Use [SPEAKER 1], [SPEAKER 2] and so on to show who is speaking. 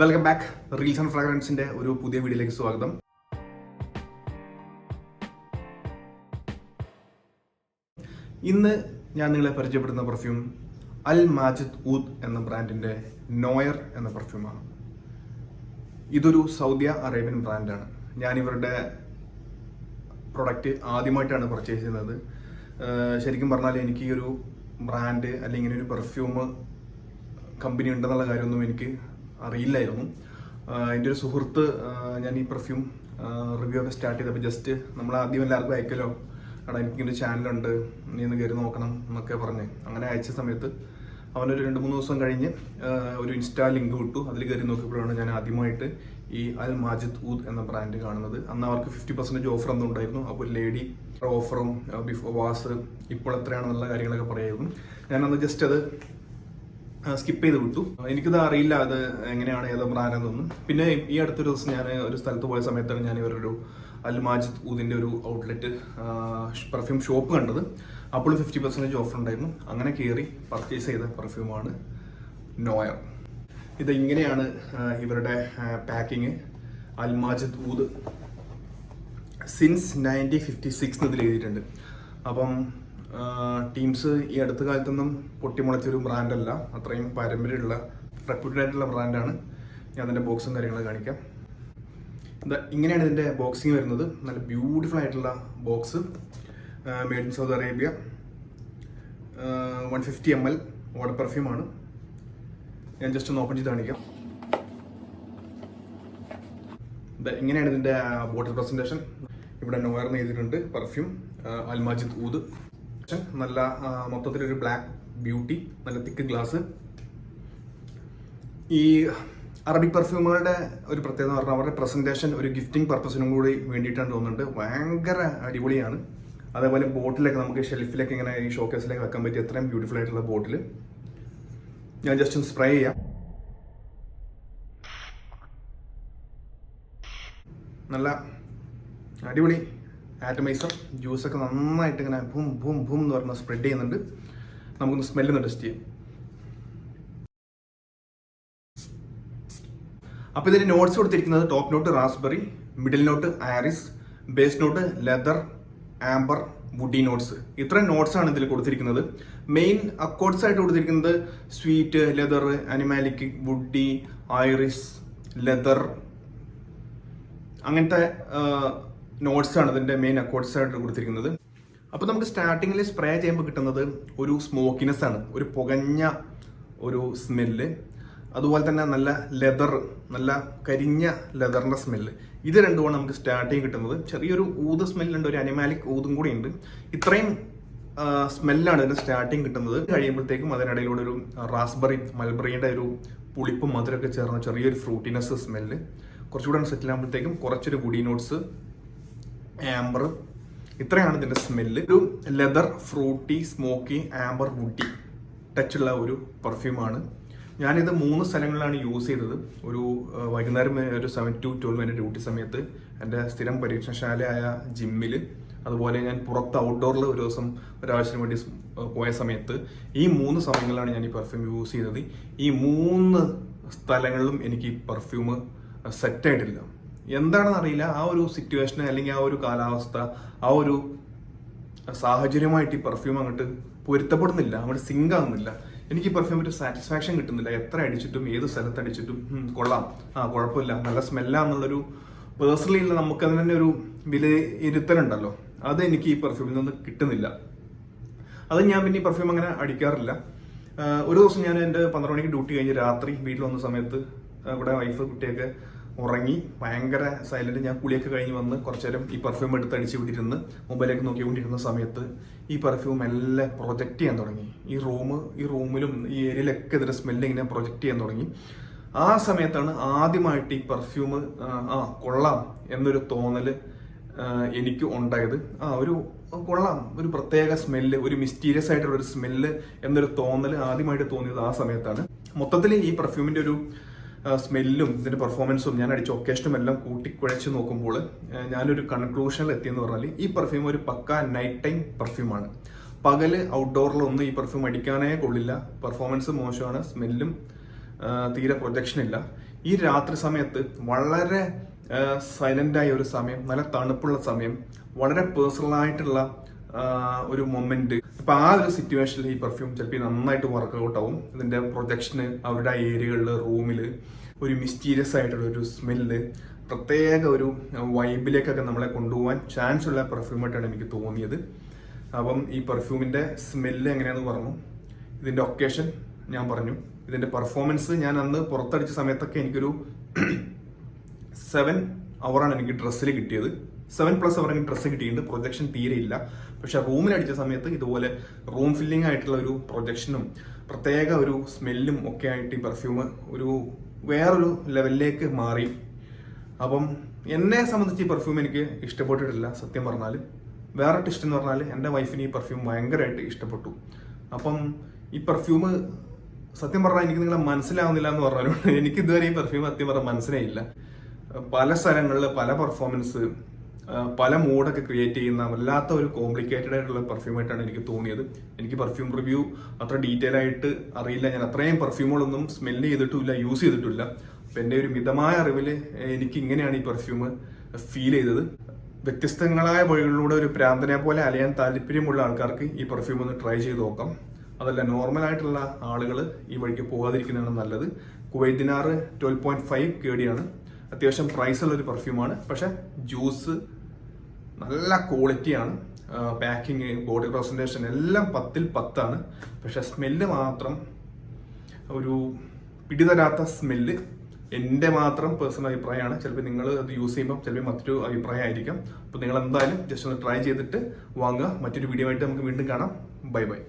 [SPEAKER 1] Welcome back reels and ഫ്രാഗ്രൻസിന്റെ ഒരു പുതിയ വീഡിയോയിലേക്ക് സ്വാഗതം. ഇന്ന് ഞാൻ നിങ്ങളെ പരിചയപ്പെടുന്ന പെർഫ്യൂം അൽ മാജിദ് ഊദ് എന്ന ബ്രാൻഡിന്റെ നോയർ എന്ന പെർഫ്യൂമാണ് ഇതൊരു സൗദി അറേബ്യൻ ബ്രാൻഡാണ് ഞാൻ ഇവരുടെ പ്രൊഡക്റ്റ് ആദ്യമായിട്ടാണ് പർച്ചേസ് ചെയ്യുന്നത്. ശരിക്കും പറഞ്ഞാൽ എനിക്ക് ഈ ഒരു ബ്രാൻഡ് അല്ലെങ്കിൽ ഒരു പെർഫ്യൂം കമ്പനി ഉണ്ടെന്നുള്ള കാര്യമൊന്നും എനിക്ക് അറിയില്ലായിരുന്നു. എന്റെ ഒരു സുഹൃത്ത് ഞാൻ ഈ പെർഫ്യൂം റിവ്യൂ ഒക്കെ സ്റ്റാർട്ട് ചെയ്തപ്പോൾ ജസ്റ്റ് നമ്മൾ ആദ്യം എല്ലാവർക്കും അയക്കലോ? എടാ എനിക്കൊരു ചാനലുണ്ട് നീ ഒന്ന് കയറി നോക്കണം എന്നൊക്കെ പറഞ്ഞ്. അങ്ങനെ അയച്ച സമയത്ത് അവനൊരു രണ്ട് മൂന്ന് ദിവസം കഴിഞ്ഞ് ഒരു ഇൻസ്റ്റാ ലിങ്ക് വിട്ടു. അതിൽ കയറി നോക്കിയപ്പോഴാണ് ഞാൻ ആദ്യമായിട്ട് ഈ അൽ മാജിദ് ഊദ് എന്ന ബ്രാൻഡ് കാണുന്നത്. അന്ന് അവർക്ക് ഫിഫ്റ്റി പെർസെന്റേജ് ഓഫർ ഒന്നും ഉണ്ടായിരുന്നു. അപ്പോൾ ലേഡി ഓഫറും ബിഫോർ വാസ് ഇപ്പോൾ എത്രയാണെന്നുള്ള കാര്യങ്ങളൊക്കെ പറയായിരുന്നു. ഞാനന്ന് ജസ്റ്റ് അത് സ്കിപ്പ് ചെയ്ത് വിട്ടു. എനിക്കത് അറിയില്ല അത് എങ്ങനെയാണ് ഏതോ ബ്രാൻഡെന്നൊന്നും പിന്നെ ഈ അടുത്തൊരു ദിവസം ഞാൻ ഒരു സ്ഥലത്ത് പോയ സമയത്താണ് ഞാൻ ഇവരൊരു അൽ മാജിദ് ഊദിന്റെ ഒരു ഔട്ട്ലെറ്റ് പെർഫ്യൂം ഷോപ്പ് കണ്ടത്. അപ്പോൾ ഫിഫ്റ്റി പെർസെന്റേജ് ഓഫർ ഉണ്ടായിരുന്നു. അങ്ങനെ കയറി പർച്ചേസ് ചെയ്ത പെർഫ്യൂമാണ് നോയർ ഇത് ഇങ്ങനെയാണ് ഇവരുടെ packing Al Majid oud since nineteen fifty six ഇതിൽ എഴുതിയിട്ടുണ്ട് അപ്പം ടീംസ് ഈ അടുത്ത കാലത്തൊന്നും പൊട്ടിമുളച്ചൊരു ബ്രാൻഡല്ല അത്രയും പാരമ്പര്യമുള്ള റെപ്യൂട്ടഡ് ആയിട്ടുള്ള ബ്രാൻഡാണ് ഞാൻ അതിന്റെ ബോക്സും കാര്യങ്ങളും കാണിക്കാം. എന്താ ഇങ്ങനെയാണ് ഇതിന്റെ ബോക്സിങ് വരുന്നത്. നല്ല ബ്യൂട്ടിഫുൾ ആയിട്ടുള്ള box made in Saudi Arabia one fifty M L water പെർഫ്യൂമാണ് ഞാൻ ജസ്റ്റ് ഒന്ന് ഓപ്പൺ ചെയ്ത് കാണിക്കാം. ഇങ്ങനെയാണ് ഇതിന്റെ ബോട്ടിൽ പ്രസന്റേഷൻ ഇവിടെ നോയർന്ന് ചെയ്തിട്ടുണ്ട് പെർഫ്യൂം അൽമാജിദ് ഊദ്. നല്ല ആ, മൊത്തത്തിലൊരു ബ്ലാക്ക് ബ്യൂട്ടി നല്ല തിക്ക് ഗ്ലാസ് ഈ അറബിക് പെർഫ്യൂമുകളുടെ ഒരു പ്രത്യേകത എന്ന് പറഞ്ഞാൽ അവരുടെ പ്രസന്റേഷൻ ഒരു ഗിഫ്റ്റിംഗ് പർപ്പസിനും കൂടി വേണ്ടിയിട്ടാണ് തോന്നുന്നുണ്ട്. ഭയങ്കര അടിപൊളിയാണ്. അതേപോലെ ബോട്ടിലൊക്കെ നമുക്ക് ഷെൽഫിലൊക്കെ ഇങ്ങനെ ഈ ഷോക്കേസിലൊക്കെ വെക്കാൻ പറ്റിയ അത്രയും ബ്യൂട്ടിഫുൾ ആയിട്ടുള്ള ബോട്ടിൽ ഞാൻ ജസ്റ്റ് ഒന്ന് സ്പ്രേ ചെയ്യാം. നല്ല അടിപൊളി. ആറ്റമൈസർ ജ്യൂസൊക്കെ നന്നായിട്ട് ഇങ്ങനെ ഭൂം ഭൂം ഭൂം എന്ന് പറഞ്ഞാൽ സ്പ്രെഡ് ചെയ്യുന്നുണ്ട്. നമുക്കൊന്ന് സ്മെല്ലൊന്ന് ടെസ്റ്റ് ചെയ്യാം. അപ്പോൾ ഇതിന്റെ നോട്ട്സ് കൊടുത്തിരിക്കുന്നത് top note raspberry middle note orris base note leather amber woody notes ഇത്രയും ആണ് ഇതിൽ കൊടുത്തിരിക്കുന്നത്. മെയിൻ അക്കോർഡ്സ് ആയിട്ട് കൊടുത്തിരിക്കുന്നത് sweet leather animalic woody iris leather അങ്ങനത്തെ നോട്ട്സ് ആണ് ഇതിന്റെ മെയിൻ അക്കോർഡ്സ് ആയിട്ട് കൊടുത്തിരിക്കുന്നത്. അപ്പോൾ നമുക്ക് സ്റ്റാർട്ടിങ്ങിൽ സ്പ്രേ ചെയ്യുമ്പോൾ കിട്ടുന്നത് ഒരു സ്മോക്കിനെസ് ആണ്. ഒരു പുകഞ്ഞ ഒരു സ്മെല്ല് അതുപോലെ തന്നെ നല്ല ലെതർ നല്ല കരിഞ്ഞ ലെതറിന്റെ സ്മെല്ല് ഇത് രണ്ടുമാണ് നമുക്ക് സ്റ്റാർട്ടിങ് കിട്ടുന്നത്. ചെറിയൊരു ഊത് സ്മെല്ലുണ്ട് ഒരു അനിമാലിക് ഊതും കൂടി ഉണ്ട്. ഇത്രയും സ്മെല്ലാണ് ഇതിന്റെ സ്റ്റാർട്ടിങ് കിട്ടുന്നത്. കഴിയുമ്പോഴത്തേക്കും അതിനിടയിലൂടെ ഒരു റാസ്ബെറി മൽബറിയുടെ ഒരു പുളിപ്പും മധുരമൊക്കെ ചേർന്ന ചെറിയൊരു ഫ്രൂട്ടിനെസ് സ്മെല്ല് കുറച്ചുകൂടെ സെറ്റിൽ ആകുമ്പോഴത്തേക്കും കുറച്ചൊരു ഗുഡി നോട്ട്സ് ആംബർ ഇത്രയാണ് ഇതിന്റെ സ്മെല്ല് ഒരു leather fruity smoky amber woody ടച്ചുള്ള ഒരു പെർഫ്യൂമാണ് ഞാനിത് മൂന്ന് സ്ഥലങ്ങളിലാണ് യൂസ് ചെയ്തത്. ഒരു വൈകുന്നേരം ഒരു സെവൻ ടു ട്വൽവ് എന്റെ ഡ്യൂട്ടി സമയത്ത് എന്റെ സ്ഥിരം പരീക്ഷണശാലയായ ജിമ്മിൽ അതുപോലെ ഞാൻ പുറത്ത് ഔട്ട്ഡോറിൽ ഒരു ദിവസം ഒരാവശ്യത്തിന് വേണ്ടി പോയ സമയത്ത് ഈ മൂന്ന് സമയങ്ങളിലാണ് ഞാൻ ഈ പെർഫ്യൂം യൂസ് ചെയ്തത്. ഈ മൂന്ന് സ്ഥലങ്ങളിലും എനിക്ക് പെർഫ്യൂം സെറ്റായിട്ടില്ല എന്താണെന്ന് അറിയില്ല ആ ഒരു സിറ്റുവേഷൻ അല്ലെങ്കിൽ ആ ഒരു കാലാവസ്ഥ ആ ഒരു സാഹചര്യമായിട്ട് ഈ പെർഫ്യൂം അങ്ങോട്ട് പൊരുത്തപ്പെടുന്നില്ല. അങ്ങോട്ട് സിങ്ക് ആകുന്നില്ല എനിക്ക് ഈ പെർഫ്യൂം ഒരു സാറ്റിസ്ഫാക്ഷൻ കിട്ടുന്നില്ല. എത്ര അടിച്ചിട്ടും ഏത് സ്ഥലത്ത് അടിച്ചിട്ടും കൊള്ളാം. ആ കുഴപ്പമില്ല. നല്ല സ്മെല്ലാന്നുള്ളൊരു പേഴ്സണലി ഉള്ള നമുക്ക് അതിന് തന്നെ ഒരു വിലയിരുത്തലുണ്ടല്ലോ. അത് എനിക്ക് ഈ പെർഫ്യൂമിൽ നിന്ന് കിട്ടുന്നില്ല. അത് ഞാൻ പിന്നെ ഈ പെർഫ്യൂം അങ്ങനെ അടിക്കാറില്ല. ഒരു ദിവസം ഞാൻ എന്റെ പന്ത്രണ്ട് മണിക്ക് ഡ്യൂട്ടി കഴിഞ്ഞ് രാത്രി വീട്ടിൽ വന്ന സമയത്ത് ഇവിടെ വൈഫ് കുട്ടിയൊക്കെ ഉറങ്ങി ഭയങ്കര സൈലന്റ് ഞാൻ കുളിയൊക്കെ കഴിഞ്ഞ് വന്ന് കുറച്ചു നേരം ഈ പെർഫ്യൂം എടുത്ത് അടിച്ച് വിട്ടിരുന്ന് മൊബൈലൊക്കെ നോക്കിക്കൊണ്ടിരുന്ന സമയത്ത് ഈ പെർഫ്യൂം എല്ലാം പ്രൊജക്റ്റ് ചെയ്യാൻ തുടങ്ങി. ഈ റൂം ഈ റൂമിലും ഈ ഏരിയയിലൊക്കെ ഇതിന്റെ സ്മെല്ല് ഇങ്ങനെ പ്രൊജക്റ്റ് ചെയ്യാൻ തുടങ്ങി. ആ സമയത്താണ് ആദ്യമായിട്ട് ഈ പെർഫ്യൂം ആ കൊള്ളാം എന്നൊരു തോന്നൽ എനിക്ക് ഉണ്ടായത്. ആ ഒരു കൊള്ളാം ഒരു പ്രത്യേക സ്മെല്ല് ഒരു മിസ്റ്റീരിയസ് ആയിട്ടുള്ള ഒരു സ്മെല്ല് എന്നൊരു തോന്നൽ ആദ്യമായിട്ട് തോന്നിയത് ആ സമയത്താണ്. മൊത്തത്തിൽ ഈ പെർഫ്യൂമിന്റെ ഒരു സ്മെല്ലും ഇതിന്റെ പെർഫോമൻസും ഞാൻ അടിച്ച ഒക്കേഷനും എല്ലാം കൂട്ടിക്കുഴച്ച് നോക്കുമ്പോൾ ഞാനൊരു കൺക്ലൂഷനിൽ എത്തിയെന്ന് പറഞ്ഞാൽ ഈ പെർഫ്യൂം ഒരു പക്ക നൈറ്റ് ടൈം പെർഫ്യൂമാണ് പകൽ ഔട്ട്ഡോറിലൊന്നും ഈ പെർഫ്യൂം അടിക്കാനേ കൊള്ളില്ല. പെർഫോമൻസ് മോശമാണ് സ്മെല്ലും തീരെ പ്രൊജക്ഷൻ ഇല്ല. ഈ രാത്രി സമയത്ത് വളരെ സൈലന്റായ ഒരു സമയം നല്ല തണുപ്പുള്ള സമയം വളരെ ആ, ഒരു മൊമെന്റ് അപ്പൊ ആ ഒരു സിറ്റുവേഷനിൽ ഈ പെർഫ്യൂം ചിലപ്പോൾ നന്നായിട്ട് വർക്കൗട്ട് ആവും. ഇതിന്റെ പ്രൊജക്ഷന് അവരുടെ ഏരിയകളിൽ റൂമിൽ ഒരു മിസ്റ്റീരിയസ് ആയിട്ടുള്ള ഒരു സ്മെല്ല് പ്രത്യേക ഒരു വൈബിലേക്കൊക്കെ നമ്മളെ കൊണ്ടുപോകാൻ ചാൻസ് ഉള്ള പെർഫ്യൂമായിട്ടാണ് എനിക്ക് തോന്നിയത്. അപ്പം ഈ പെർഫ്യൂമിന്റെ സ്മെല്ല് എങ്ങനെയാണെന്ന് പറഞ്ഞു. ഇതിന്റെ ഒക്കേഷൻ ഞാൻ പറഞ്ഞു. ഇതിന്റെ പെർഫോമൻസ് ഞാൻ അന്ന് പുറത്തടിച്ച സമയത്തൊക്കെ എനിക്കൊരു സെവൻ അവറാണ് എനിക്ക് ഡ്രസ്സിൽ കിട്ടിയത്. സെവൻ പ്ലസ് അവർക്ക് ഡ്രസ്സ് കിട്ടിയിട്ടുണ്ട്. പ്രൊജക്ഷൻ തീരെ ഇല്ല. പക്ഷെ റൂമിൽ അടിച്ച സമയത്ത് ഇതുപോലെ റൂം ഫില്ലിംഗ് ആയിട്ടുള്ള ഒരു പ്രൊജക്ഷനും പ്രത്യേക ഒരു സ്മെല്ലും ഒക്കെ ആയിട്ട് ഈ പെർഫ്യൂം ഒരു വേറൊരു ലെവലിലേക്ക് മാറി. അപ്പം എന്നെ സംബന്ധിച്ച് ഈ പെർഫ്യൂം എനിക്ക് ഇഷ്ടപ്പെട്ടിട്ടില്ല സത്യം പറഞ്ഞാൽ വേറെ ടിസ്റ്റ് എന്ന് പറഞ്ഞാൽ എന്റെ വൈഫിന് ഈ പെർഫ്യൂം ഭയങ്കരമായിട്ട് ഇഷ്ടപ്പെട്ടു. അപ്പം ഈ പെർഫ്യൂം സത്യം പറഞ്ഞാൽ എനിക്ക് നിങ്ങളെ മനസ്സിലാവുന്നില്ല എന്ന് പറഞ്ഞാലും എനിക്ക് ഇതുവരെ ഈ പെർഫ്യൂം സത്യം പറഞ്ഞാൽ മനസ്സിലായില്ല. പല സ്ഥലങ്ങളിൽ പല പെർഫോമൻസ് പല മൂഡൊക്കെ ക്രിയേറ്റ് ചെയ്യുന്ന വല്ലാത്ത ഒരു കോംപ്ലിക്കേറ്റഡ് ആയിട്ടുള്ള പെർഫ്യൂം ആയിട്ടാണ് എനിക്ക് തോന്നിയത്. എനിക്ക് പെർഫ്യൂം റിവ്യൂ അത്ര ഡീറ്റെയിൽ ആയിട്ട് അറിയില്ല. ഞാൻ അത്രയും പെർഫ്യൂമുകളൊന്നും സ്മെല്ല് ചെയ്തിട്ടില്ല യൂസ് ചെയ്തിട്ടില്ല. അപ്പൊ എന്റെ ഒരു മിതമായ അറിവിൽ എനിക്ക് ഇങ്ങനെയാണ് ഈ പെർഫ്യൂം ഫീൽ ചെയ്തത്. വ്യത്യസ്തങ്ങളായ വഴികളിലൂടെ ഒരു പ്രാന്തനെ പോലെ അലയാൻ താല്പര്യമുള്ള ആൾക്കാർക്ക് ഈ പെർഫ്യൂം ഒന്ന് ട്രൈ ചെയ്ത് നോക്കാം. അതല്ല നോർമൽ ആയിട്ടുള്ള ആളുകൾ ഈ വഴിക്ക് പോകാതിരിക്കുന്നതാണ് നല്ലത്. Kuwait dinar twelve point five കേടിയാണ്. അത്യാവശ്യം പ്രൈസ് ഉള്ള ഒരു പെർഫ്യൂമാണ് പക്ഷെ ജ്യൂസ് നല്ല ക്വാളിറ്റിയാണ് പാക്കിങ് ബോഡി പ്രസന്റേഷൻ എല്ലാം പത്തിൽ പത്താണ്. പക്ഷെ സ്മെല്ല് മാത്രം ഒരു പിടിതരാത്ത സ്മെല്ല് എന്റെ മാത്രം പേഴ്സണൽ അഭിപ്രായമാണ്. ചിലപ്പോൾ നിങ്ങൾ അത് യൂസ് ചെയ്യുമ്പോൾ ചിലപ്പോൾ മറ്റൊരു അഭിപ്രായമായിരിക്കാം. അപ്പോൾ നിങ്ങൾ എന്തായാലും ജസ്റ്റ് ഒന്ന് ട്രൈ ചെയ്തിട്ട് വാങ്ങുക. മറ്റൊരു വീഡിയോ ആയിട്ട് നമുക്ക് വീണ്ടും കാണാം. Bye bye